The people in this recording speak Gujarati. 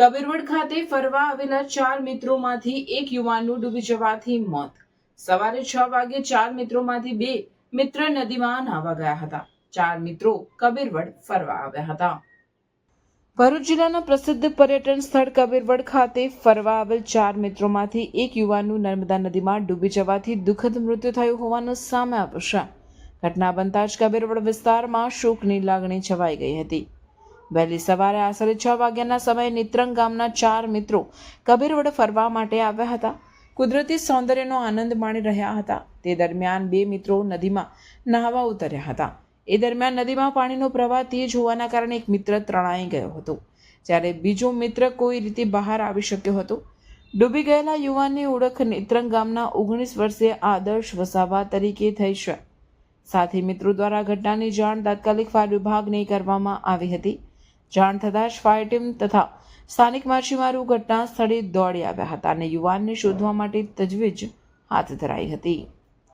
કબીરવડ ખાતે ફરવા આવેલા ચાર મિત્રોમાંથી એક યુવાનનું ડૂબી જવાથી મોત. સવારે છ વાગે ચાર મિત્રોમાંથી બે મિત્ર નદીમાં નાહવા ગયા હતા. ચાર મિત્રો કબીરવડ ફરવા આવ્યા હતા. ભરૂચ જિલ્લાના પ્રસિદ્ધ પર્યટન સ્થળ કબીરવડ ખાતે ફરવા આવેલ ચાર મિત્રોમાંથી એક યુવાનનું નર્મદા નદીમાં ડૂબી જવાથી દુઃખદ મૃત્યુ થયું હોવાનું સામે આવ્યું છે. ઘટના બનતા જ કબીરવડ વિસ્તારમાં શોકની લાગણી છવાઈ ગઈ હતી. વહેલી સવારે આશરે છ વાગ્યાના સમયે નિત્રંગ ગામના ચાર મિત્રો કબીરવડ ફરવા માટે આવ્યા હતા. કુદરતી સૌંદર્યનો આનંદ માણી રહ્યા હતા. તે દરમિયાન બે મિત્રો નદીમાં નહાવા ઉતર્યા હતા. એ દરમિયાન નદીમાં પાણીનો પ્રવાહ તેજ હોવાના કારણે એક મિત્ર તણાઈ ગયો હતો. જ્યારે બીજો મિત્ર કોઈ રીતે બહાર આવી શક્યો હતો. ડૂબી ગયેલા યુવાનની ઓળખ નેત્રંગ ગામના ઓગણીસ વર્ષીય આદર્શ વસાવા તરીકે થઈ છે. સાથી મિત્રો દ્વારા ઘટનાની જાણ તાત્કાલિક ફાયર વિભાગને કરવામાં આવી હતી. જાણ થતાં જ ફાયર ટીમ તથા સ્થાનિક માછીમારો ઘટના સ્થળે દોડી આવ્યા હતા અને યુવાનને શોધવા માટે તજવીજ હાથ ધરાઈ હતી.